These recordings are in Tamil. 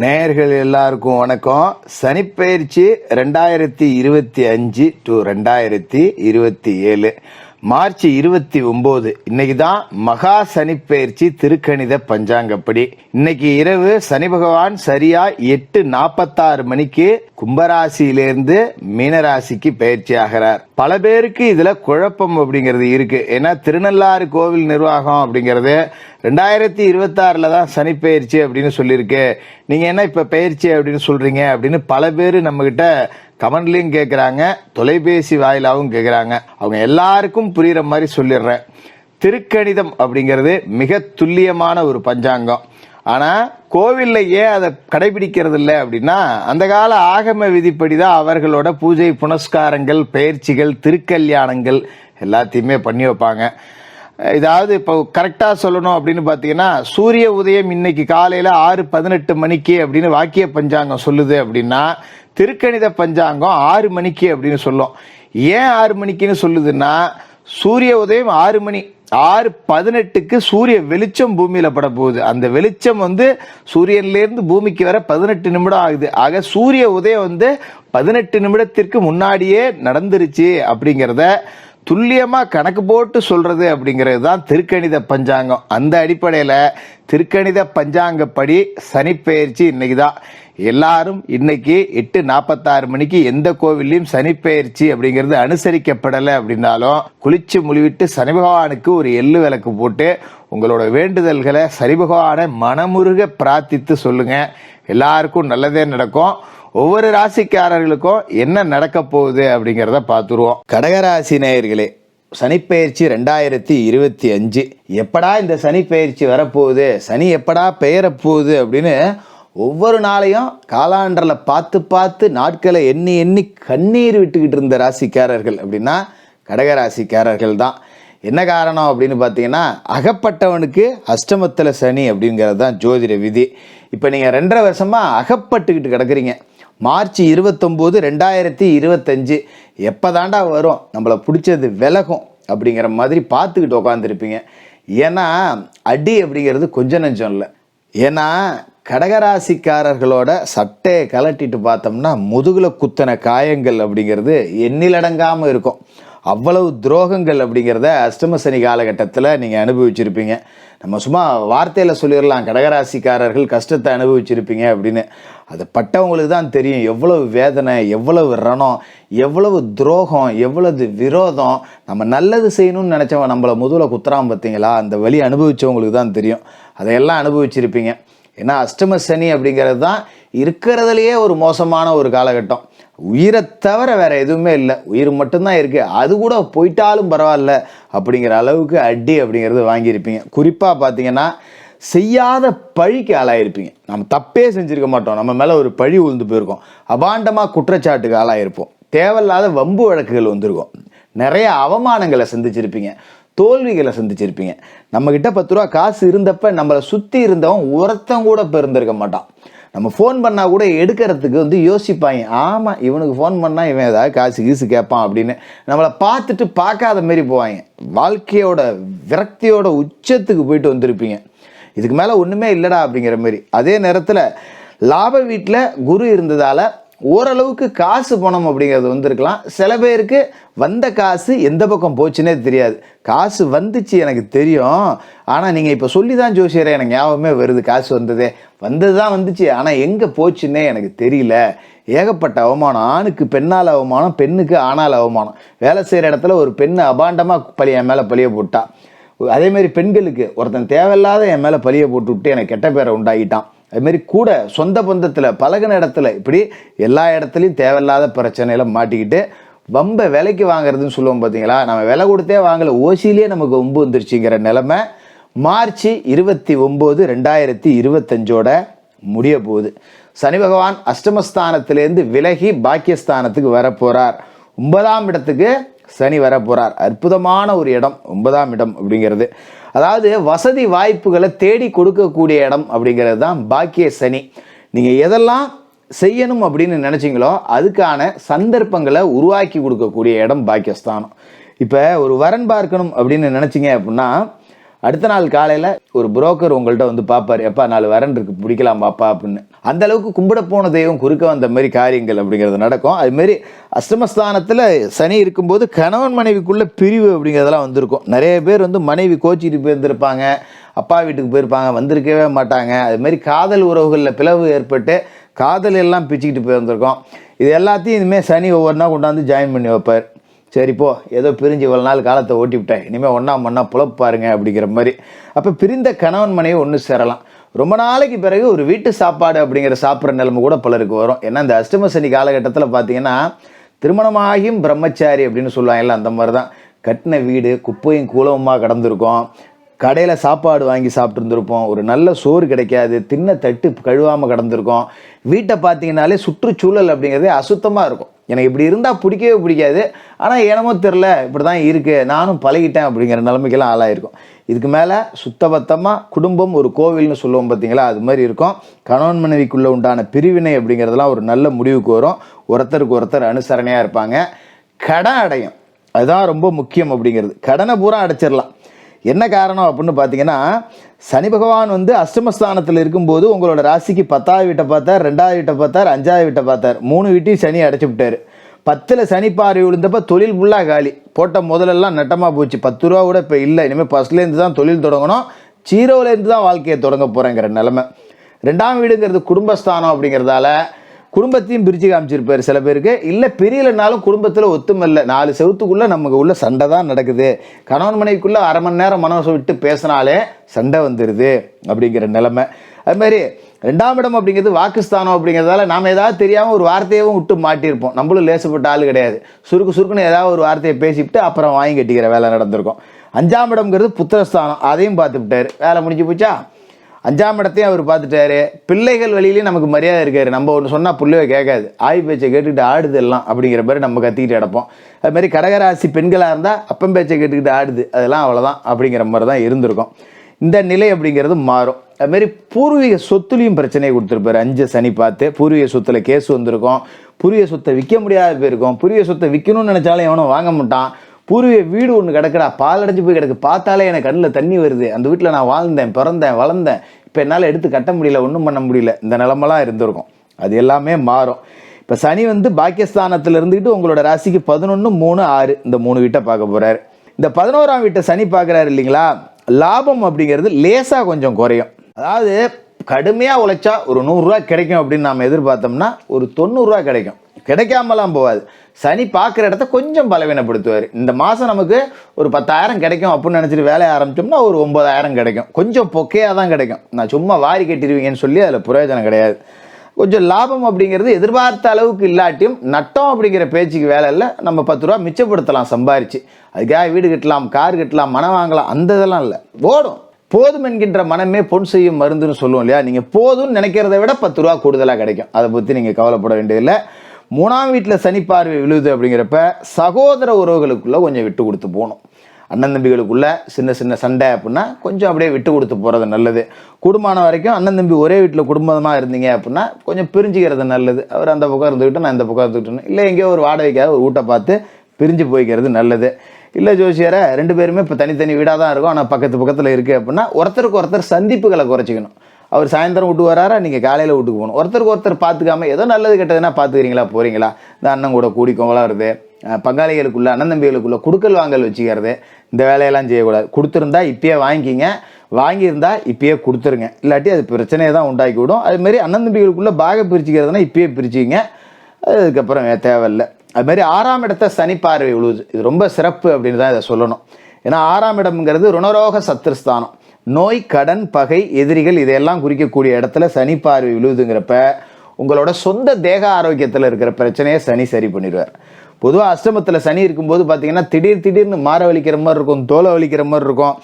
நேயர்கள் எல்லாருக்கும் வணக்கம். சனிப்பெயர்ச்சி ரெண்டாயிரத்தி இருபத்தி அஞ்சு டு ரெண்டாயிரத்தி இருபத்தி ஏழு. மார்ச் இருபத்தி ஒன்பது இன்னைக்கு தான் மகா சனிப்பெயர்ச்சி திருக்கணித பஞ்சாங்கப்படி. இன்னைக்கு இரவு சனி பகவான் சரியா எட்டு நாற்பத்தாறு மணிக்கு கும்பராசியிலிருந்து மீனராசிக்கு பயிற்சி ஆகிறார். பல பேருக்கு இதுல குழப்பம் அப்படிங்கிறது இருக்கு. ஏன்னா திருநள்ளாறு கோவில் நிர்வாகம் அப்படிங்கிறது ரெண்டாயிரத்தி இருபத்தி ஆறுல தான் சனி பயிற்சி அப்படின்னு சொல்லியிருக்கு. நீங்க என்ன இப்ப பயிற்சி அப்படின்னு சொல்றீங்க அப்படின்னு பல பேர் நம்ம கிட்ட கமெண்ட்லயும் கேட்குறாங்க தொலைபேசி வாயிலாகவும் கேட்குறாங்க அவங்க எல்லாருக்கும் புரியுற மாதிரி சொல்லிடுறேன். திருக்கணிதம் அப்படிங்கிறது மிக துல்லியமான ஒரு பஞ்சாங்கம். ஆனால் கோவில்ல ஏன் அதை கடைபிடிக்கிறது இல்லை அப்படின்னா அந்த கால ஆகம விதிப்படி தான் அவர்களோட பூஜை புனஸ்காரங்கள் பயிற்சிகள் திருக்கல்யாணங்கள் எல்லாத்தையுமே பண்ணி வைப்பாங்க. இதாவது இப்போ கரெக்டாக சொல்லணும் அப்படின்னு பார்த்தீங்கன்னா சூரிய உதயம் இன்னைக்கு காலையில் ஆறு பதினெட்டு மணிக்கு அப்படின்னு வாக்கிய பஞ்சாங்கம் சொல்லுது அப்படின்னா திருக்கணித பஞ்சாங்கம் ஆறு மணிக்கு அப்படின்னு சொல்லும். ஏன் ஆறு மணிக்குன்னு சொல்லுதுன்னா சூரிய உதயம் ஆறு மணி ஆறு பதினெட்டுக்கு சூரிய வெளிச்சம் பூமியில பட போகுது. அந்த வெளிச்சம் வந்து சூரியன்லேருந்து பூமிக்கு வர பதினெட்டு நிமிடம் ஆகுது. ஆக சூரிய உதயம் வந்து பதினெட்டு நிமிடத்திற்கு முன்னாடியே நடந்துருச்சு அப்படிங்கிறத துல்லியமாக கணக்கு போட்டு சொல்கிறது அப்படிங்கிறது தான் திருக்கணித பஞ்சாங்கம். அந்த அடிப்படையில் திருக்கணித பஞ்சாங்கப்படி சனிப்பெயர்ச்சி இன்னைக்கு தான் எல்லாரும் இன்னைக்கு எட்டு நாற்பத்தாறு மணிக்கு எந்த கோவில்லையும் சனிப்பெயர்ச்சி அப்படிங்கிறது அனுசரிக்கப்படலை அப்படின்னாலும் குளிச்சு முழுவிட்டு சனி பகவானுக்கு ஒரு எள்ளு விளக்கு போட்டு உங்களோட வேண்டுதல்களை சனி பகவானை மனமுருக பிரார்த்தித்து சொல்லுங்கள் எல்லாருக்கும் நல்லதே நடக்கும். ஒவ்வொரு ராசிக்காரர்களுக்கும் என்ன நடக்க போகுது அப்படிங்கிறத பார்த்துருவோம். கடகராசி நேயர்களே சனிப்பெயர்ச்சி ரெண்டாயிரத்தி இருபத்தி அஞ்சு. எப்படா இந்த சனிப்பெயர்ச்சி வரப்போகுது? சனி எப்படா பெயரப்போகுது அப்படின்னு ஒவ்வொரு நாளையும் காலாண்டரில் பார்த்து பார்த்து நாட்களை எண்ணி எண்ணி கண்ணீர் விட்டுக்கிட்டு இருந்த ராசிக்காரர்கள் அப்படின்னா கடகராசிக்காரர்கள் தான். என்ன காரணம் அப்படின்னு பார்த்தீங்கன்னா அகப்பட்டவனுக்கு அஷ்டமத்தில் சனி அப்படிங்கிறது தான் ஜோதிட விதி. இப்போ நீங்கள் ரெண்டரை வருஷமாக அகப்பட்டுக்கிட்டு கிடக்குறீங்க. மார்ச் இருபத்தொம்போது ரெண்டாயிரத்தி இருபத்தஞ்சு. எப்போ தாண்டா வரும்? நம்மளை பிடிச்சது விலகும் அப்படிங்கிற மாதிரி பார்த்துக்கிட்டு உட்காந்துருப்பீங்க ஏன்னா அடி அப்படிங்கிறது கொஞ்சம் நஞ்சம் இல்லை. ஏன்னா கடகராசிக்காரர்களோட சட்டையை கலட்டிட்டு பார்த்தோம்னா முதுகில் குத்தன காயங்கள் அப்படிங்கிறது எண்ணிலடங்காமல் இருக்கும். அவ்வளவு துரோகங்கள் அப்படிங்கிறத அஷ்டமசனி காலகட்டத்தில் நீங்கள் அனுபவிச்சிருப்பீங்க. நம்ம சும்மா வார்த்தையில் சொல்லிடலாம். கடகராசிக்காரர்கள் கஷ்டத்தை அனுபவிச்சிருப்பீங்க அப்படின்னு. அது பட்டவங்களுக்கு தான் தெரியும். எவ்வளவு வேதனை எவ்வளவு ரணம் எவ்வளவு துரோகம் எவ்வளவு விரோதம். நம்ம நல்லது செய்யணும்னு நினச்சவன் நம்மளை முதல்ல குத்துறான் பார்த்தீங்களா? அந்த வழி அனுபவிச்சவங்களுக்கு தான் தெரியும். அதையெல்லாம் அனுபவிச்சிருப்பீங்க. ஏன்னா அஷ்டம சனி அப்படிங்கிறது தான் இருக்கிறதுலையே ஒரு மோசமான ஒரு காலகட்டம். உயிரை தவிர வேற எதுவுமே இல்லை. உயிர் மட்டும்தான் இருக்குது அது கூட போயிட்டாலும் பரவாயில்ல. அப்படிங்கிற அளவுக்கு அடி அப்படிங்கிறது வாங்கியிருப்பீங்க. குறிப்பாக பார்த்தீங்கன்னா செய்யாத பழிக்கு ஆளாயிருப்பீங்க. நம்ம தப்பே செஞ்சிருக்க மாட்டோம். நம்ம மேலே ஒரு பழி உழுந்து போயிருக்கோம். அபாண்டமாக குற்றச்சாட்டுக்கு ஆளாயிருப்போம். தேவையில்லாத வம்பு வழக்குகள் வந்திருக்கும். நிறைய அவமானங்களை சந்திச்சிருப்பீங்க. தோல்விகளை சந்திச்சிருப்பீங்க. நம்மக்கிட்ட பத்து ரூபா காசு இருந்தப்ப நம்மளை சுற்றி இருந்தவன் ஒருத்தன் கூட பிறந்திருக்க மாட்டான். நம்ம ஃபோன் பண்ணால் கூட எடுக்கிறதுக்கு வந்து யோசிப்பாங்க. ஆமாம் இவனுக்கு ஃபோன் பண்ணால் இவன் ஏதாவது காசு கீசு கேட்பான் அப்படின்னு. நம்மளை பார்த்துட்டு பார்க்காத மாரி போவாங்க. வாழ்க்கையோட விரக்தியோட உச்சத்துக்கு போயிட்டு வந்திருப்பீங்க. இதுக்கு மேலே ஒன்றுமே இல்லைடா அப்படிங்கிற மாதிரி அதே நேரத்தில் லாப வீட்டில் குரு இருந்ததால் ஓரளவுக்கு காசு பணம் அப்படிங்கிறது வந்திருக்கலாம். சில பேருக்கு வந்த காசு எந்த பக்கம் போச்சுன்னே தெரியாது. காசு வந்துச்சு எனக்கு தெரியும். ஆனால் நீங்கள் இப்போ சொல்லி தான் ஜோசியரே எனக்கு ஞாபகமே வருது. காசு வந்ததே. வந்தது தான் வந்துச்சு. ஆனால் எங்கே போச்சுன்னே எனக்கு தெரியல. ஏகப்பட்ட அவமானம். ஆணுக்கு பெண்ணால் அவமானம் பெண்ணுக்கு ஆணால் அவமானம். வேலை செய்கிற இடத்துல ஒரு பெண்ணு அபாண்டமாக பழிய என் மேலே பழிய போட்டா. அதேமாரி பெண்களுக்கு ஒருத்தன் தேவையில்லாத என் மேலே பழிய போட்டு விட்டு எனக்கு கெட்ட பேரை உண்டாகிட்டான் அதுமாரி கூட சொந்த பந்தத்தில் பழகின இடத்துல இப்படி எல்லா இடத்துலையும் தேவையில்லாத பிரச்சனையில் மாட்டிக்கிட்டு வம்ப விலைக்கு வாங்குறதுன்னு சொல்லுவோம் பார்த்தீங்களா நம்ம விலை கொடுத்தே வாங்கலை ஓசியிலே நமக்கு ஒம்பு வந்துருச்சுங்கிற நிலமை மார்ச் இருபத்தி ஒம்பது ரெண்டாயிரத்தி இருபத்தஞ்சோட முடிய போகுது. சனி பகவான் அஷ்டமஸ்தானத்திலேருந்து விலகி பாக்கியஸ்தானத்துக்கு வரப்போகிறார் ஒன்பதாம் இடத்துக்கு சனி வரப்போகிறார் அற்புதமான ஒரு இடம் ஒன்பதாம் இடம் அப்படிங்கிறது. அதாவது வசதி வாய்ப்புகளை தேடி கொடுக்கக்கூடிய இடம் அப்படிங்கிறது தான் பாக்கிய சனி. நீங்கள் எதெல்லாம் செய்யணும் அப்படின்னு நினச்சிங்களோ அதுக்கான சந்தர்ப்பங்களை உருவாக்கி கொடுக்கக்கூடிய இடம் பாக்கியஸ்தானம். இப்போ ஒரு வரன் பார்க்கணும் அப்படின்னு நினச்சிங்க அப்படின்னா அடுத்த நாள் காலையில் ஒரு புரோக்கர் உங்கள்கிட்ட வந்து பார்ப்பார் எப்பா நாலு வரன் இருக்கு பிடிக்கலாம் பாப்பா அப்படின்னு. அந்த அளவுக்கு கும்பிட போன தெய்வம் குறுக்க வந்த மாதிரி காரியங்கள் அப்படிங்கிறது நடக்கும். அதுமாரி அஷ்டமஸ்தானத்தில் சனி இருக்கும்போது கணவன் மனைவிக்குள்ள பிரிவு அப்படிங்கிறதெல்லாம் வந்திருக்கும். நிறைய பேர் வந்து மனைவி கோச்சிட்டு போயிருந்திருப்பாங்க அப்பா வீட்டுக்கு போயிருப்பாங்க வந்திருக்கவே மாட்டாங்க. அது மாதிரி காதல் உறவுகளில் பிளவு ஏற்பட்டு காதல் எல்லாம் பிச்சுக்கிட்டு போயிருந்திருக்கோம். இது எல்லாத்தையும் இனிமேல் சனி ஒவ்வொன்றா கொண்டாந்து ஜாயின் பண்ணி வைப்பார். சரி போ ஏதோ பிரிஞ்சு இவ்வளோ நாள் காலத்தை ஓட்டி விட்டேன் இனிமேல் ஒன்றா மண்ணா புலப்பு பாருங்க அப்படிங்கிற மாதிரி. அப்போ பிரிந்த கணவன் மனைவி ஒன்று சேரலாம். ரொம்ப நாளைக்கு பிறகு ஒரு வீட்டு சாப்பாடு அப்படிங்கிற சாப்பிட்ற நிலைமை கூட பலருக்கு வரும். ஏன்னா இந்த அஷ்டம சனி காலகட்டத்தில் பார்த்தீங்கன்னா திருமணமாகியும் பிரம்மச்சாரி அப்படின்னு சொல்லுவாங்கல்ல அந்த மாதிரி தான் கட்டின வீடு குப்பையும் கூலவுமாக கடந்திருக்கும். கடையில் சாப்பாடு வாங்கி சாப்பிட்ருந்துருப்போம் ஒரு நல்ல சோறு கிடைக்காது தின்ன தட்டு கழுவாமல் கடந்திருக்கோம். வீட்டை பார்த்தீங்கன்னாலே சுற்றுச்சூழல் அப்படிங்கிறதே அசுத்தமாக இருக்கும். எனக்கு இப்படி இருந்தால் பிடிக்கவே பிடிக்காது. ஆனால் என்னமோ தெரில இப்படி தான் இருக்குது நானும் பழகிட்டேன் அப்படிங்கிற நிலைமைக்கெல்லாம் ஆளாயிருக்கும். இதுக்கு மேலே சுத்தபத்தமாக குடும்பம் ஒரு கோவில்னு சொல்லுவோம் பார்த்தீங்களா அது மாதிரி இருக்கும். கணவன் மனைவிக்குள்ளே உண்டான பிரிவினை அப்படிங்கிறதெல்லாம் ஒரு நல்ல முடிவுக்கு வரும். ஒருத்தருக்கு ஒருத்தர் அனுசரணையாக இருப்பாங்க. கடன் அடையும். அதுதான் ரொம்ப முக்கியம் அப்படிங்கிறது. கடனை பூரா அடைச்சிடலாம் என்ன காரணம் அப்படின்னு பார்த்தீங்கன்னா சனி பகவான் வந்து அஷ்டமஸ்தானத்தில் இருக்கும்போது உங்களோட ராசிக்கு பத்தாவது வீட்டை பார்த்தார் ரெண்டாவது வீட்டை பார்த்தார் அஞ்சாவது வீட்டை பார்த்தார். மூணு வீட்டையும் சனி அடைச்சி விட்டார். பத்தில் சனி பார்வை விழுந்தப்போ தொழில் ஃபுல்லாக காலி. போட்ட முதலெல்லாம் நட்டமாக போச்சு. பத்து ரூபா கூட இப்போ இல்லை. இனிமேல் ஃபஸ்ட்லேருந்து தான் தொழில் தொடங்கணும். ஜீரோலேருந்து தான் வாழ்க்கையை தொடங்க போகிறேங்கிற நிலமை. ரெண்டாம் வீடுங்கிறது குடும்பஸ்தானம் அப்படிங்கிறதால குடும்பத்தையும் பிரித்து காமிச்சிருப்பார் சில பேருக்கு. இல்லை பிரியலைனாலும் குடும்பத்தில் ஒத்துமை இல்லை நாலு செவத்துக்குள்ளே நமக்கு உள்ள சண்டை தான் நடக்குது. கணவன் மனைவிக்குள்ளே அரை மணி நேரம் மனசை விட்டு பேசினாலே சண்டை வந்துடுது அப்படிங்கிற நிலைமை. அது மாதிரி ரெண்டாம் இடம் அப்படிங்கிறது வாக்குஸ்தானம் அப்படிங்கிறதால நாம் ஏதாவது தெரியாமல் ஒரு வார்த்தையவும் விட்டு மாட்டியிருப்போம். நம்மளும் லேசப்பட்ட ஆள் கிடையாது. சுருக்கு சுருக்குன்னு ஏதாவது ஒரு வார்த்தையை பேசிவிட்டு அப்புறம் வாங்கி கட்டிக்கிற வேலை நடந்திருக்கும். அஞ்சாம் இடம்ங்கிறது புத்திரஸ்தானம். அதையும் பார்த்துவிட்டார். வேலை முடிஞ்சு போச்சா? அஞ்சாம் இடத்தையும் அவர் பார்த்துட்டாரு. பிள்ளைகள் வழியிலையும் நமக்கு மரியாதை இருக்காரு. நம்ம ஒன்று சொன்னால் புள்ளைய கேட்காது. ஆய் பேச்சை கேட்டுக்கிட்டு ஆடுது எல்லாம் அப்படிங்கிற மாதிரி நம்ம கத்திக்கிட்டு கிடப்போம். அது மாதிரி கடகராசி பெண்களாக இருந்தால் அப்பம் பேச்சை கேட்டுக்கிட்டு ஆடுது. அதெல்லாம் அவ்வளோதான் அப்படிங்கிற மாதிரி தான் இருந்திருக்கும். இந்த நிலை அப்படிங்கிறது மாறும். அதுமாரி பூர்வீக சொத்துலேயும் பிரச்சனையை கொடுத்துருப்பாரு. அஞ்சு சனி பார்த்து பூர்வீக சொத்துல கேஸ் வந்திருக்கும். பூர்வீக சொத்தை விற்க முடியாத போயிருக்கும். பூர்வீக சொத்தை விற்கணும்னு நினச்சாலும் எவனும் வாங்க மாட்டான். பூர்வீக வீடு ஒன்று கிடக்குடா பால் அடைஞ்சு போய் கிடக்கு. பார்த்தாலே எனக்கு கண்ணில் தண்ணி வருது. அந்த வீட்டில் நான் வாழ்ந்தேன் பிறந்தேன் வளர்ந்தேன். இப்போ என்னால் எடுத்து கட்ட முடியல ஒன்றும் பண்ண முடியல. இந்த நிலமெல்லாம் இருந்திருக்கும். அது எல்லாமே மாறும். இப்போ சனி வந்து பாக்கியஸ்தானத்தில் இருந்துக்கிட்டு உங்களோட ராசிக்கு பதினொன்று மூணு ஆறு இந்த மூணு வீட்டை பார்க்க போகிறாரு இந்த பதினோராம் வீட்டை சனி பார்க்குறாரு இல்லைங்களா? லாபம் அப்படிங்கிறது லேசாக கொஞ்சம் குறையும். அதாவது கடுமையாக உழைச்சா ஒரு நூறுரூவா கிடைக்கும் அப்படின்னு நாம் எதிர்பார்த்தோம்னா ஒரு தொண்ணூறுரூவா கிடைக்கும். கிடைக்காமலாம் போகாது. சனி பார்க்குற இடத்த கொஞ்சம் பலவீனப்படுத்துவார். இந்த மாதம் நமக்கு ஒரு பத்தாயிரம் கிடைக்கும் அப்படின்னு நினச்சிட்டு வேலையை ஆரம்பிச்சோம்னா ஒரு ஒம்பதாயிரம் கிடைக்கும். கொஞ்சம் பொக்கையாக தான் கிடைக்கும். நான் சும்மா வாரி கட்டிடுவீங்கன்னு சொல்லி அதில் பிரயோஜனம் கிடையாது. கொஞ்சம் லாபம் அப்படிங்கிறது எதிர்பார்த்த அளவுக்கு இல்லாட்டியும் நட்டம் அப்படிங்கிற பேச்சுக்கு வேலை இல்லை. நம்ம பத்து ரூபா மிச்சப்படுத்தலாம் சம்பாரிச்சு. அதுக்காக வீடு கட்டலாம் கார் கட்டலாம் மனம் வாங்கலாம் அந்த இதெல்லாம் இல்லை. ஓடும். போதும் என்கின்ற மனமே பொன் செய்யும் மருந்துன்னு சொல்லுவோம் இல்லையா? நீங்கள் போதும்னு நினைக்கிறத விட பத்து ரூபா கூடுதலாக கிடைக்கும். அதை பற்றி நீங்கள் கவலைப்பட வேண்டியதில்லை. மூணாம் வீட்டில் சனி பார்வை விழுது அப்படிங்கிறப்ப சகோதர உறவுகளுக்குள்ளே கொஞ்சம் விட்டு கொடுத்து போகணும். அண்ணன் தம்பிகளுக்குள்ள சின்ன சின்ன சண்டை அப்படின்னா கொஞ்சம் அப்படியே விட்டு கொடுத்து போகிறது நல்லது. குடும்பமான வரைக்கும் அண்ணன் தம்பி ஒரே வீட்டில் குடும்பமாக இருந்தீங்க அப்படின்னா கொஞ்சம் பிரிஞ்சுக்கிறது நல்லது. அவர் அந்த பக்கம் இருந்துக்கிட்டு நான் இந்த பக்கம் இருந்துக்கிட்டேன் இல்லை எங்கேயோ ஒரு வாடகைக்காக ஒரு வீட்டை பார்த்து பிரிஞ்சு போய்க்கிறது நல்லது. இல்லை ஜோசியரை ரெண்டு பேருமே இப்போ தனித்தனி வீடாக தான் இருக்கும். ஆனால் பக்கத்து பக்கத்தில் இருக்குது அப்படின்னா ஒருத்தருக்கு ஒருத்தர் சந்திப்புகளை குறைச்சிக்கணும். அவர் சாயந்தரம் விட்டு வராரா? நீங்கள் காலையில் வீட்டுக்கு போகணும். ஒருத்தருக்கு ஒருத்தர் பார்த்துக்காம ஏதோ நல்லது கெட்டதுன்னா பார்த்துக்கிறீங்களா? போகிறீங்களா இந்த அண்ணன் கூட கூடி வருது பங்காளிகளுக்குள்ளே பங்காளிகளுக்குள்ள அண்ணன் தம்பிகளுக்குள்ள குடுக்கல் வாங்கல் வச்சுக்கிறது. இந்த வேலையெல்லாம் செய்யக்கூடாது. கொடுத்துருந்தா இப்பயே வாங்கிக்கிங்க. வாங்கியிருந்தா இப்பயே கொடுத்துருங்க. இல்லாட்டி அது பிரச்சனையை தான் உண்டாக்கி விடும் அதுமாரி அண்ணன் தம்பிகளுக்குள்ளே பாக பிரிச்சுக்கிறதுனா இப்பயே பிரிச்சுக்கிங்க. அதுக்கப்புறம் தேவையில்லை. அதுமாரி ஆறாம் இடத்த சனி பார்வை விழுவுது இது ரொம்ப சிறப்பு அப்படின்னு தான் இதை சொல்லணும். ஏன்னா ஆறாம் இடம்ங்கிறது ருணரோக சத்துருஸ்தானம் நோய் கடன் பகை எதிரிகள் இதையெல்லாம் குறிக்கக்கூடிய இடத்துல சனி பார்வை விழுதுங்கிறப்ப உங்களோட சொந்த தேக ஆரோக்கியத்தில் இருக்கிற பிரச்சனையை சனி சரி பண்ணிடுவார். பொதுவாக அஷ்டமத்தில் சனி இருக்கும்போது பார்த்தீங்கன்னா திடீர் திடீர்னு மாற வலிக்கிற மாதிரி இருக்கும் தோலை வலிக்கிற மாதிரி இருக்கும்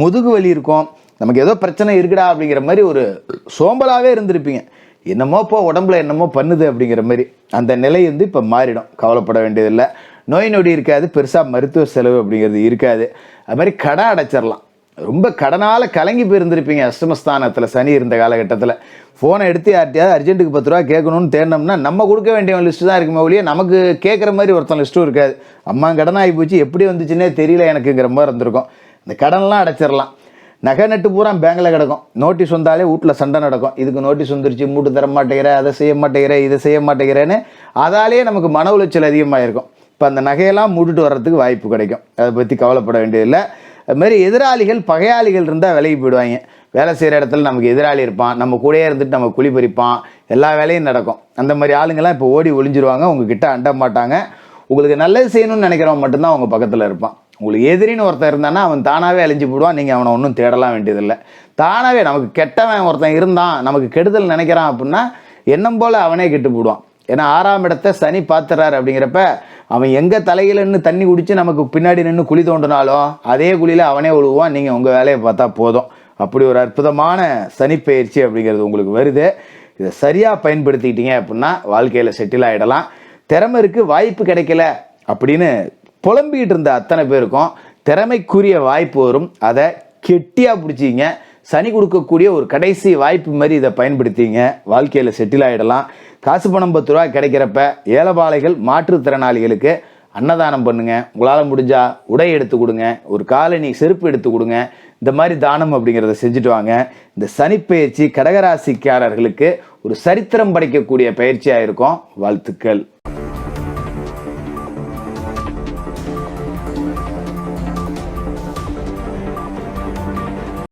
முதுகு வலி இருக்கும். நமக்கு ஏதோ பிரச்சனை இருக்குடா அப்படிங்கிற மாதிரி ஒரு சோம்பலாகவே இருந்திருப்பீங்க. என்னமோ இப்போ உடம்புல என்னமோ பண்ணுது அப்படிங்கிற மாதிரி அந்த நிலை வந்து இப்போ மாறிடும். கவலைப்பட வேண்டியதில்லை. நோய் நொடி இருக்காது பெருசாக மருத்துவ செலவு அப்படிங்கிறது இருக்காது. அது மாதிரி கடன் அடைச்சிடலாம் ரொம்ப கடனால் கலங்கி போயிருந்திருப்பீங்க அஷ்டமஸ்தானத்தில் சனி இருந்த காலகட்டத்தில். ஃபோனை எடுத்து யார்ட்டையாவது அர்ஜென்ட்டுக்கு பத்து ரூபா கேட்கணும்னு தேடினோம்னா நம்ம கொடுக்க வேண்டிய லிஸ்ட்டு தான் இருக்குமே ஒழிய நமக்கு கேட்குற மாதிரி ஒருத்தன் லிஸ்ட்டும் இருக்காது. அம்மா கடன் ஆகி போச்சு எப்படி வந்துச்சுன்னே தெரியல எனக்குங்கிற மாதிரி இருந்திருக்கும். இந்த கடன்லாம் அடைச்சிடலாம். நகை நட்டு பூரா பேங்கில் கிடக்கும். நோட்டீஸ் வந்தாலே வீட்டில் சண்டை நடக்கும். இதுக்கு நோட்டீஸ் வந்துருச்சு மூட்டு தர மாட்டேங்கிற அதை செய்ய மாட்டேங்கிற இதை செய்ய மாட்டேங்கிறேன்னு அதாலேயே நமக்கு மன உளைச்சல் அதிகமாக இருக்கும் இப்போ அந்த நகையெல்லாம் மூட்டுட்டு வர்றதுக்கு வாய்ப்பு கிடைக்கும். அதை பற்றி கவலைப்பட வேண்டியதில்லை. அது மாதிரி எதிராளிகள் பகையாளிகள் இருந்தால் விலகி போயிடுவாங்க. வேலை செய்கிற இடத்துல நமக்கு எதிராளி இருப்பான். நம்ம கூடயே இருந்துட்டு நம்ம குழி பறிப்பான். எல்லா வேலையும் நடக்கும். அந்த மாதிரி ஆளுங்கள்லாம் இப்போ ஓடி ஒளிஞ்சிருவாங்க. உங்ககிட்ட அண்ட மாட்டாங்க. உங்களுக்கு நல்லது செய்யணும்னு நினைக்கிறவன் மட்டும்தான் அவங்க பக்கத்தில் இருப்பான். உங்களுக்கு எதிரின்னு ஒருத்தன் இருந்தானா அவன் தானாகவே அழிஞ்சு போடுவான் நீங்கள் அவனை ஒன்றும் தேடலாம் வேண்டியதில்லை. தானாகவே நமக்கு கெட்டவன் ஒருத்தன் இருந்தான் நமக்கு கெடுதல் நினைக்கிறான் அப்படின்னா எண்ணம் போல் அவனே கெட்டு போடுவான் ஏன்னா ஆறாம் இடத்தை சனி பார்த்துறாரு அப்படிங்கிறப்ப அவன் எங்கே தலையில் நின்று தண்ணி குடித்து நமக்கு பின்னாடி நின்று குழி தோண்டினாலும் அதே குழியில் அவனே விழுவான் நீங்கள் உங்கள் வேலையை பார்த்தா போதும். அப்படி ஒரு அற்புதமான சனிப்பெயர்ச்சி அப்படிங்கிறது உங்களுக்கு வருது. இதை சரியாக பயன்படுத்திக்கிட்டீங்க அப்படின்னா வாழ்க்கையில் செட்டில் ஆகிடலாம் திறமை இருக்குது வாய்ப்பு கிடைக்கல அப்படின்னு புலம்பிக்கிட்டு இருந்த அத்தனை பேருக்கும் திறமைக்குரிய வாய்ப்பு வரும். அதை கெட்டியாக பிடிச்சிங்க சனி கொடுக்கக்கூடிய ஒரு கடைசி வாய்ப்பு மாதிரி இதை பயன்படுத்திங்க வாழ்க்கையில் செட்டில் ஆகிடலாம் காசு பணம் பத்து ரூபா கிடைக்கிறப்ப ஏலபாளைகள் மாற்றுத்திறனாளிகளுக்கு அன்னதானம் பண்ணுங்க. உங்களால் முடிஞ்சா உடை எடுத்து கொடுங்க. ஒரு காலனி செருப்பு எடுத்து கொடுங்க. இந்த மாதிரி தானம் அப்படிங்கிறத செஞ்சுட்டு வாங்க. இந்த சனிப்பெயர்ச்சி கடகராசிக்காரர்களுக்கு ஒரு சரித்திரம் படைக்கக்கூடிய பயிற்சியாக இருக்கும். வாழ்த்துக்கள்.